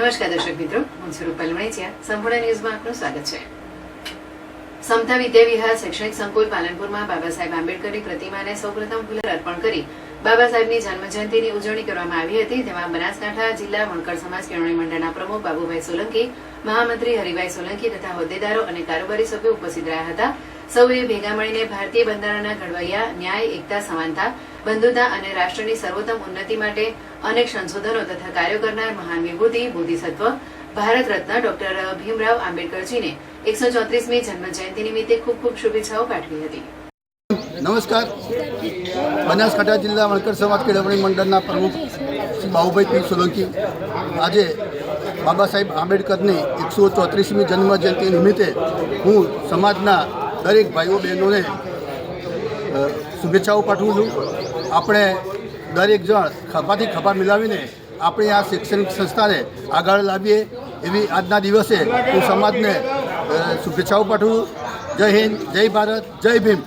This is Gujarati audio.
નમસ્કાર દર્શક મિત્રો, હું છું રૂપલ મણેચિયા. સંપૂર્ણ ન્યૂઝમાં આપનું સ્વાગત છે. સમતા વિદ્યાવિહાર શૈક્ષણિક સંકુલ પાલનપુરમાં બાબા સાહેબ આંબેડકરની પ્રતિમાને સૌપ્રથમ ફૂલર અર્પણ કરી બાબા સાહેબની જન્મજયંતિની ઉજવણી કરવામાં આવી હતી. તેમાં બનાસકાંઠા જિલ્લા વણકર સમાજ કેળવણી મંડળના પ્રમુખ બાબુભાઈ સોલંકી, મહામંત્રી હરિભાઈ સોલંકી તથા હોદ્દેદારો અને કારોબારી સભ્યો ઉપસ્થિત રહ્યા હતા. સૌએ ભેગા મળીને ભારતીય બંધારણના ઘડવૈયા, ન્યાય, એકતા, સમાનતા બંધુતા અને રાષ્ટ્રની સર્વોત્તમ ઉન્નતિ માટે અનેક સંશોધનો તથા કાર્યો કરનાર મહાન વિભૂતિ, બોધિસત્વ, ભારત રત્ન ડોક્ટર ભીમરાવ આંબેડકરજીને એકસો ચોત્રીસમી જન્મ જયંતિ નિમિત્તે ખૂબ ખૂબ શુભેચ્છાઓ પાઠવી હતી. નમસ્કાર. બનાસકાંઠા જિલ્લા વણકર સમાજ કેળવણી મંડળના પ્રમુખ શ્રી બાહુભાઈ પી સોલંકી. આજે બાબા સાહેબ આંબેડકરની એકસો ચોત્રીસમી જન્મ જયંતિ નિમિત્તે હું સમાજના દરેક ભાઈઓ બહેનોને શુભેચ્છાઓ પાઠવું છું. આપણે દરેક જણ ખભાથી ખભા મિલાવીને આપણી આ શૈક્ષણિક સંસ્થાને આગળ લાવીએ એવી આજના દિવસે હું સમાજને શુભેચ્છાઓ પાઠવું જય હિન્દ, જય ભારત, જય ભીમ.